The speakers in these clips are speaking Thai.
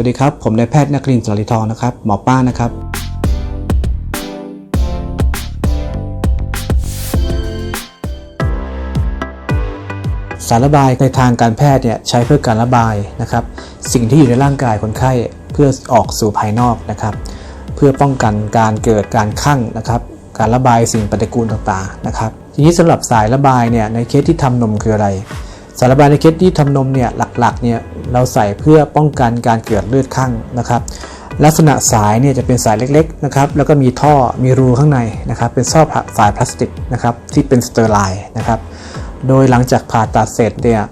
วัสดีครับ ผมนายแพทย์นครินสาริทองนะครับ หมอป้านะครับ สารระบายในทางการแพทย์เนี่ยใช้เพื่อการระบายนะครับ สิ่งที่อยู่ในร่างกายคนไข้เพื่อออกสู่ภายนอกนะครับ เพื่อป้องกันการเกิดการคั่งนะครับ การระบายสิ่งปฏิกูลต่างๆนะครับ ทีนี้สำหรับสายระบายเนี่ยในเคสที่ทำนมคืออะไร สารบายในเคสที่ทำนมเนี่ยหลักๆเนี่ยเราใส่เพื่อป้องกันการเกิดเลือดคั่งนะครับ ลักษณะสายเนี่ยจะเป็นสายเล็กๆนะครับแล้วก็มีท่อมีรูข้างในนะครับเป็นซ่อสายพลาสติกนะครับที่เป็นสเตอร์ไลน์นะครับโดยหลังจากผ่าตัดเสร็จเนี่ย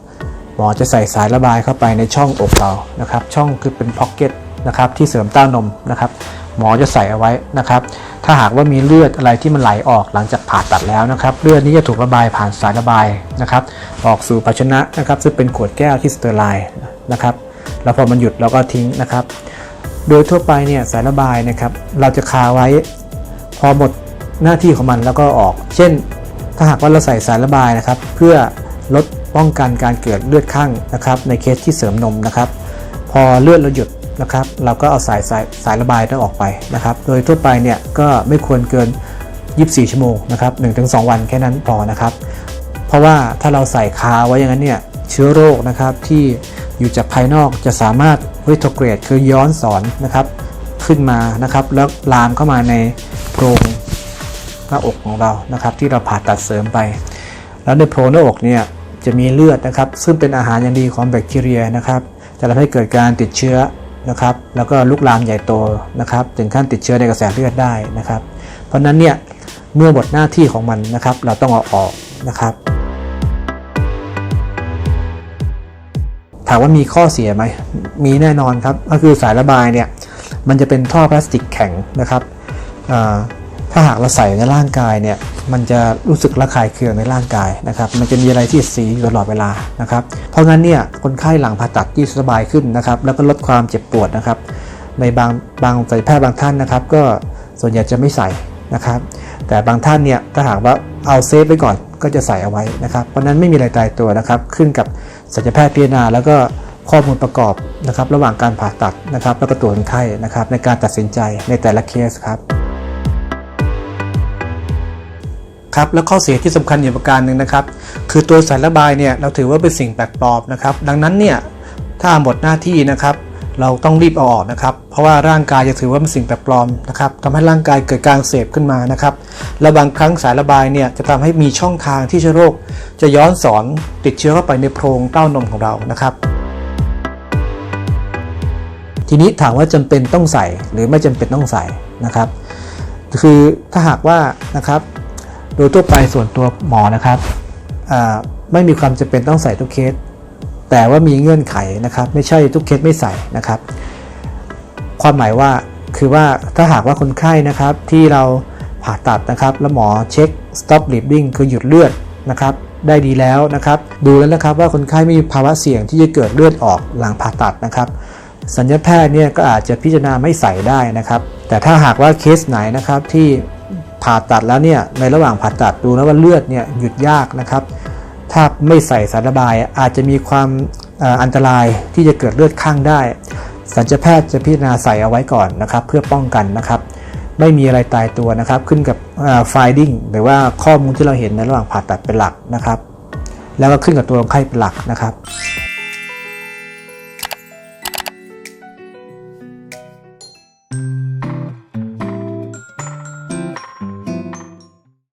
หมอจะใส่สายระบายเข้าไปในช่องอกเรานะครับช่องคือเป็นพ็อกเก็ตนะครับที่เสริมเต้านมนะครับหมอจะใส่เอาไว้นะครับ ถ้าหากว่ามีเลือดอะไรที่มันไหลออกหลังจากผ่าตัดแล้วนะครับ เลือดนี้จะถูกระบายผ่านสายระบายนะครับ ออกสู่ภาชนะนะครับซึ่งเป็นขวดแก้วที่สเตอร์ไลน์นะครับ แล้วพอมันหยุดเราก็ทิ้งนะครับ โดยทั่วไปเนี่ยสายระบายนะครับ เราจะคาไว้พอหมดหน้าที่ของมันแล้วก็ออก เช่น ถ้าหากว่าเราใส่สายระบายนะครับ เพื่อลดป้องกันการเกิดเลือดข้างนะครับ ในเคสที่เสริมนมนะครับ พอเลือดเราหยุด นะครับ เราก็เอาสายสายสายระบายนั้นออกไปนะครับ โดยทั่วไปเนี่ยก็ไม่ควรเกิน 24 ชั่วโมงนะครับ 1-2 วันแค่นั้นพอนะครับ เพราะว่าถ้าเราใส่คาไว้อย่างนั้นเนี่ยเชื้อโรคนะครับที่อยู่จากภายนอกจะสามารถรีโทรเกรดคือย้อนสอนนะครับขึ้นมานะครับ แล้วลามเข้ามาในโพรงหน้าอกของเรานะครับ ที่เราผ่าตัดเสริมไป แล้วในโพรงหน้าอกเนี่ยจะมีเลือดนะครับ ซึ่งเป็นอาหารอย่างดีของแบคทีเรียนะครับ จะทำให้เกิดการติดเชื้อ นะครับ แล้วก็ลุกลามใหญ่โตนะครับ ถึงขั้นติดเชื้อในกระแสเลือดได้นะครับ เพราะฉะนั้นเนี่ยเมื่อหมดหน้าที่ของมันนะครับ เราต้องเอาออกนะครับ ถามว่ามีข้อเสียไหม มีแน่นอนครับ ก็คือสายระบายเนี่ยมันจะเป็นท่อพลาสติกแข็งนะครับอ่า ถ้าหากเราใส่ในร่างกายเนี่ยมันจะรู้สึกระคายเคืองในร่างกายนะครับ มันจะมีอะไรที่สีอยู่ตลอดเวลานะครับ เพราะงั้นเนี่ยคนไข้หลังผ่าตัดที่สบายขึ้นนะครับ แล้วก็ลดความเจ็บปวดนะครับ ในบางบางศัลยแพทย์บางท่านนะครับ ก็ส่วนใหญ่จะไม่ใส่นะครับ แต่บางท่านเนี่ยถ้าหากว่าเอาเซฟไว้ก่อนก็จะใส่เอาไว้นะครับ เพราะนั้นไม่มีอะไรตายตัวนะครับ ขึ้นกับศัลยแพทย์พิจารณาแล้วก็ข้อมูลประกอบนะครับ ระหว่างการผ่าตัดนะครับ แล้วก็ตัวคนไข้นะครับ ในการตัดสินใจในแต่ละเคสครับ ครับแล้วข้อเสียที่สำคัญอยู่ประการหนึ่งนะครับ คือตัวสายระบายเนี่ยเราถือว่าเป็นสิ่งแปลกปลอมนะครับ ดังนั้นเนี่ยถ้าหมดหน้าที่นะครับ เราต้องรีบเอาออกนะครับ เพราะว่าร่างกายจะถือว่าเป็นสิ่งแปลกปลอมนะครับทำให้ร่างกายเกิดการเสพขึ้นมานะครับ และบางครั้งสายระบายเนี่ยจะทำให้มีช่องทางที่เชื้อโรค จะย้อนสอนติดเชื้อเข้าไปในโพรงเต้านมของเรานะครับทีนี้ถามว่าจำเป็นต้องใส่หรือไม่จำเป็นต้องใส่นะครับ คือถ้าหากว่านะครับ โดยทั่วไปส่วนตัวหมอนะครับไม่มีความจำเป็นต้องใส่ทุกเคส แต่ว่ามีเงื่อนไขนะครับ ไม่ใช่ทุกเคสไม่ใส่นะครับ ความหมายว่าคือว่าถ้าหากว่าคนไข้นะครับที่เราผ่าตัดนะครับ แล้วหมอเช็ค stop bleeding คือหยุดเลือดนะครับ ได้ดีแล้วนะครับ ดูแล้วนะครับว่าคนไข้ไม่มีภาวะเสี่ยงที่จะเกิดเลือดออกหลังผ่าตัดนะครับสัญญาแพทย์เนี่ยก็อาจจะพิจารณาไม่ใส่ได้นะครับ แต่ถ้าหากว่าเคสไหนนะครับที่ ผ่าตัดแล้วเนี่ยในระหว่างผ่าตัดดูแล้วว่าเลือดเนี่ยหยุดยากนะครับ ถ้าไม่ใส่สารระบายอาจจะมีความอันตรายที่จะเกิดเลือดข้างได้ สัญญแพทย์จะพิจารณาใส่เอาไว้ก่อนนะครับ เพื่อป้องกันนะครับ ไม่มีอะไรตายตัวนะครับ ขึ้นกับไฟดิ้งหรือว่าข้อมูลที่เราเห็นในระหว่างผ่าตัดเป็นหลักนะครับ แล้วก็ขึ้นกับตัวคนไข้เป็นหลักนะครับ